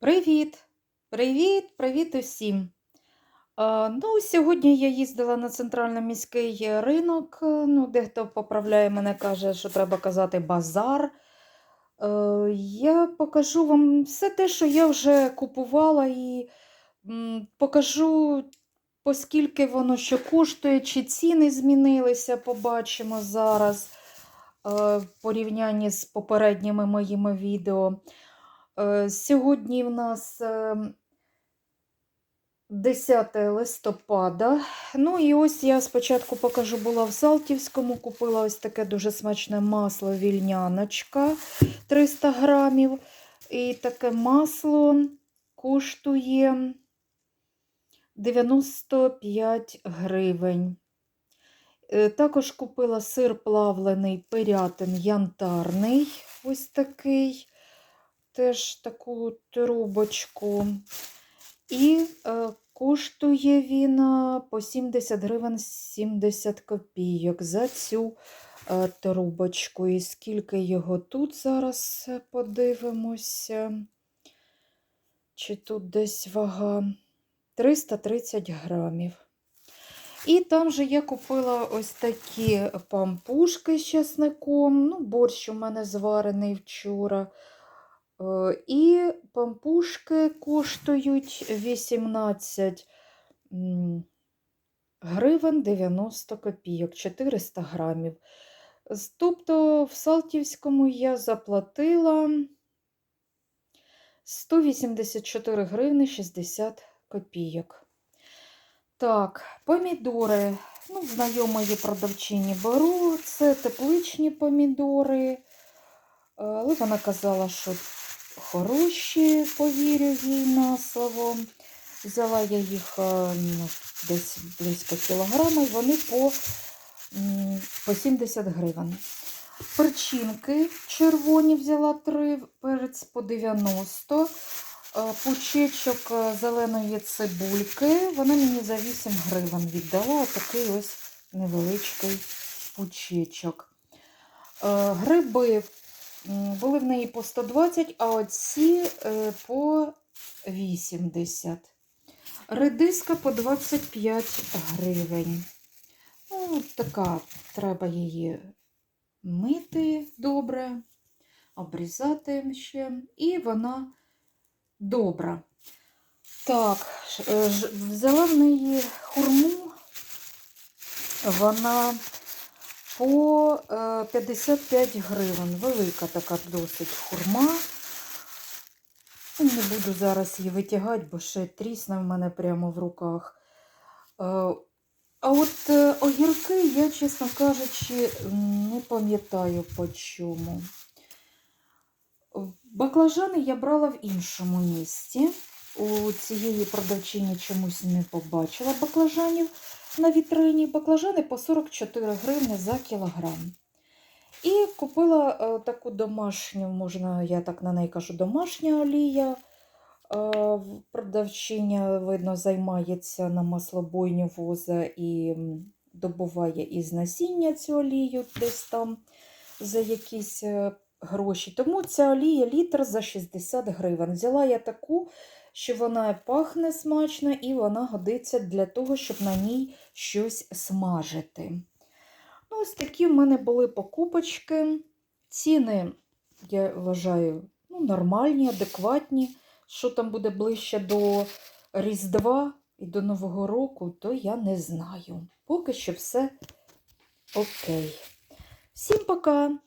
Привіт! Привіт, привіт усім! Ну, сьогодні я їздила на центрально-міський ринок. е, Ну, дехто поправляє мене, каже, що треба казати базар. Е, я покажу вам все те, що я вже купувала, і покажу, поскільки воно що коштує, чи ціни змінилися, побачимо зараз е, в порівнянні з попередніми моїми відео. Е, Сьогодні в нас е, 10 листопада. Ну і ось я спочатку покажу, була в Салтівському, купила ось таке дуже смачне масло вільняночка 300 грамів. І таке масло коштує 95 гривень. Е, Також купила сир плавлений пирятин янтарний, ось такий, теж таку трубочку. І е, коштує він е, по 70 гривень 70 копійок за цю е, трубочку. І скільки його тут зараз е, подивимося. Чи тут десь вага 330 грамів. І там же я купила ось такі пампушки з часником. Ну, борщ у мене зварений вчора. І пампушки коштують 18 гривень 90 копійок, 400 грамів. Тобто в Салтівському я заплатила 184 гривни 60 копійок. Так, помідори. Ну, знайомої продавчині беру. Це тепличні помідори. Е, Але вона казала, що хороші, повірю їй на слово. Взяла я їх е, ну, десь близько кілограма, і вони по, по 70 гривень. Перчинки червоні взяла три, перець по 90, е, пучечок е, зеленої цибульки. Вона мені за 8 гривень віддала такий ось невеличкий пучечок. Гриби були в неї по 120, а оці е, по 80. Редиска по 25 гривень. Ну, така, треба її мити добре, обрізати ще, і вона добра. Так, е, взяла в неї хурму, вона по е, 55 гривень. Велика така досить хурма. Не буду зараз її витягати, бо ще трісне в мене прямо в руках. Е, А от е, огірки, я, чесно кажучи, не пам'ятаю по чому. Баклажани я брала в іншому місці. У цієї продавчині чомусь не побачила баклажанів на вітрині. Баклажани по 44 гривні за кілограм. І купила е, таку домашню, можна, я так на неї кажу, домашня олія. Е, продавчиня, видно, займається на маслобойню воза і добуває із насіння цю олію десь там за якісь е, гроші. Тому ця олія літр за 60 гривень. Взяла я таку, що вона пахне смачно і вона годиться для того, щоб на ній щось смажити. Ну, ось такі в мене були покупочки. Ціни, я вважаю, ну, нормальні, адекватні. Що там буде ближче до Різдва і до Нового року, то я не знаю. Поки що все окей. Всім пока!